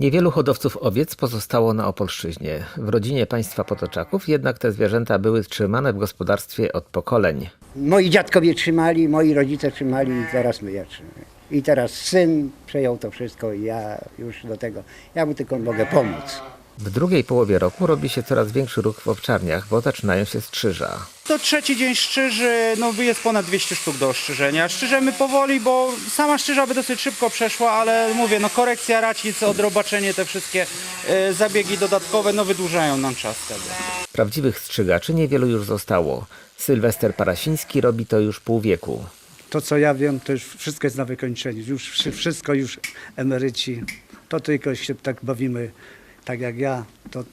Niewielu hodowców owiec pozostało na Opolszczyźnie. W rodzinie państwa Potoczaków jednak te zwierzęta były trzymane w gospodarstwie od pokoleń. Moi dziadkowie trzymali, moi rodzice trzymali i teraz my ja trzymamy. I teraz syn przejął to wszystko i ja już do tego, ja mu tylko mogę pomóc. W drugiej połowie roku robi się coraz większy ruch w owczarniach, bo zaczynają się strzyża. To trzeci dzień szczyży, no jest ponad 200 sztuk do ostrzyżenia. Szczyżemy powoli, bo sama szczyża by dosyć szybko przeszła, ale mówię, no korekcja racic, odrobaczenie, te wszystkie e, zabiegi dodatkowe, no wydłużają nam czas tego. Prawdziwych strzygaczy niewielu już zostało. Sylwester Parasiński robi to już pół wieku. To co ja wiem, to już wszystko jest na wykończeniu. Już wszy- wszystko już emeryci. To tylko się tak bawimy, tak jak ja. To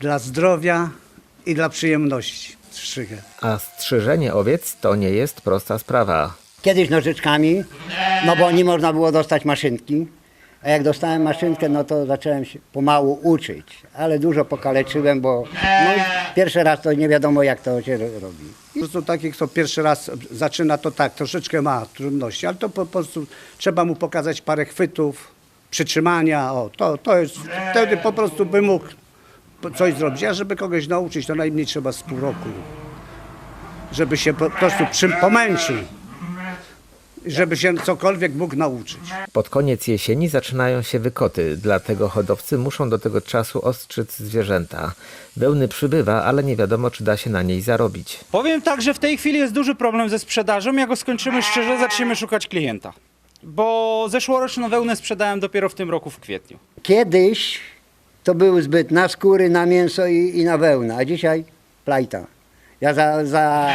dla zdrowia i dla przyjemności strzygę. A strzyżenie owiec to nie jest prosta sprawa. Kiedyś nożyczkami, no bo nie można było dostać maszynki. A jak dostałem maszynkę, no to zacząłem się pomału uczyć. Ale dużo pokaleczyłem, bo no, pierwszy raz to nie wiadomo jak to się ro- robi. Po prostu taki, kto pierwszy raz zaczyna, to tak, troszeczkę ma trudności, ale to po prostu trzeba mu pokazać parę chwytów, przytrzymania, o, to, to jest, wtedy po prostu by mógł coś zrobić. A żeby kogoś nauczyć, to najmniej trzeba z pół roku. Żeby się po prostu przy, pomęczył. Żeby się cokolwiek mógł nauczyć. Pod koniec jesieni zaczynają się wykoty, dlatego hodowcy muszą do tego czasu ostrzyc zwierzęta. Wełny przybywa, ale nie wiadomo, czy da się na niej zarobić. Powiem tak, że w tej chwili jest duży problem ze sprzedażą. Jak go skończymy szczerze, zaczniemy szukać klienta. Bo zeszłoroczną wełnę sprzedałem dopiero w tym roku w kwietniu. Kiedyś to były zbyt na skóry, na mięso i, i na wełnę, a dzisiaj plajta. Ja za, za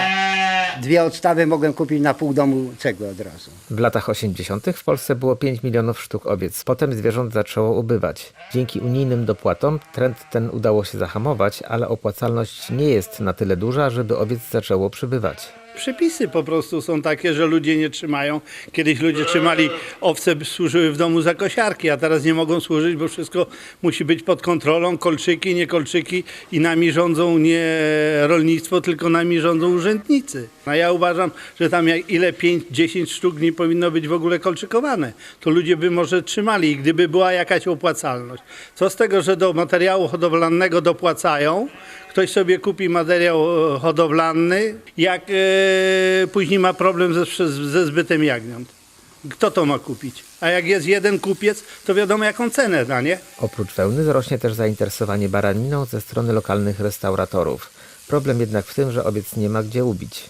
dwie odstawy mogłem kupić na pół domu cegły od razu. W latach 80. w Polsce było 5 milionów sztuk owiec. Potem zwierząt zaczęło ubywać. Dzięki unijnym dopłatom trend ten udało się zahamować, ale opłacalność nie jest na tyle duża, żeby owiec zaczęło przybywać. Przepisy po prostu są takie, że ludzie nie trzymają. Kiedyś ludzie trzymali owce, służyły w domu za kosiarki, a teraz nie mogą służyć, bo wszystko musi być pod kontrolą. Kolczyki, nie kolczyki i nami rządzą nie rolnictwo, tylko nami rządzą urzędnicy. A ja uważam, że tam jak ile 5-10 sztuk nie powinno być w ogóle kolczykowane. To ludzie by może trzymali, gdyby była jakaś opłacalność. Co z tego, że do materiału hodowlanego dopłacają, Ktoś sobie kupi materiał e, hodowlany, jak e, później ma problem ze, ze zbytem jagniąt. Kto to ma kupić? A jak jest jeden kupiec, to wiadomo jaką cenę da, nie? Oprócz wełny wzrośnie też zainteresowanie baraniną ze strony lokalnych restauratorów. Problem jednak w tym, że owiec nie ma gdzie ubić.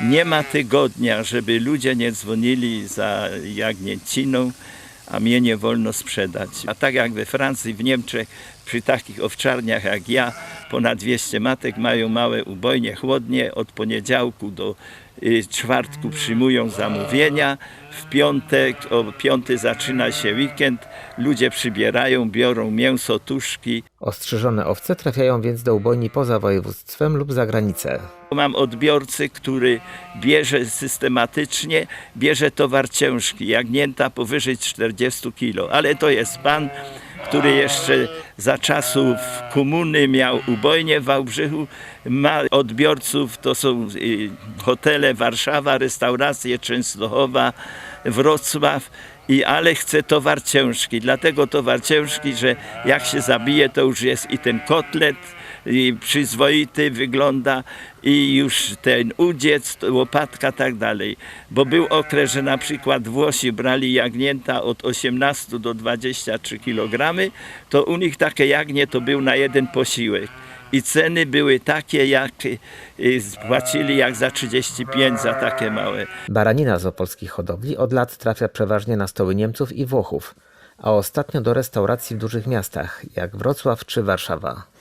Nie ma tygodnia, żeby ludzie nie dzwonili za jagnięciną, a mnie nie wolno sprzedać. A tak jak we Francji, w Niemczech, przy takich owczarniach jak ja, ponad 200 matek mają małe ubojnie, chłodnie. Od poniedziałku do y, czwartku przyjmują zamówienia. W piątek, o piąty zaczyna się weekend. Ludzie przybierają, biorą mięso, tuszki. Ostrzyżone owce trafiają więc do ubojni poza województwem lub za granicę. Mam odbiorcy, który bierze systematycznie, bierze towar ciężki, jagnięta powyżej 40 kg, ale to jest pan, który jeszcze za czasów komuny miał ubojnie w Wałbrzychu, ma odbiorców, to są y, hotele Warszawa, restauracje Częstochowa, Wrocław, i, ale chce towar ciężki, dlatego towar ciężki, że jak się zabije, to już jest i ten kotlet, przyzwoity wygląda i już ten udziec, łopatka tak dalej. Bo był okres, że na przykład Włosi brali jagnięta od 18 do 23 kg, to u nich takie jagnię to był na jeden posiłek. I ceny były takie, jak y, płacili jak za 35 za takie małe. Baranina z opolskich hodowli od lat trafia przeważnie na stoły Niemców i Włochów, a ostatnio do restauracji w dużych miastach, jak Wrocław czy Warszawa.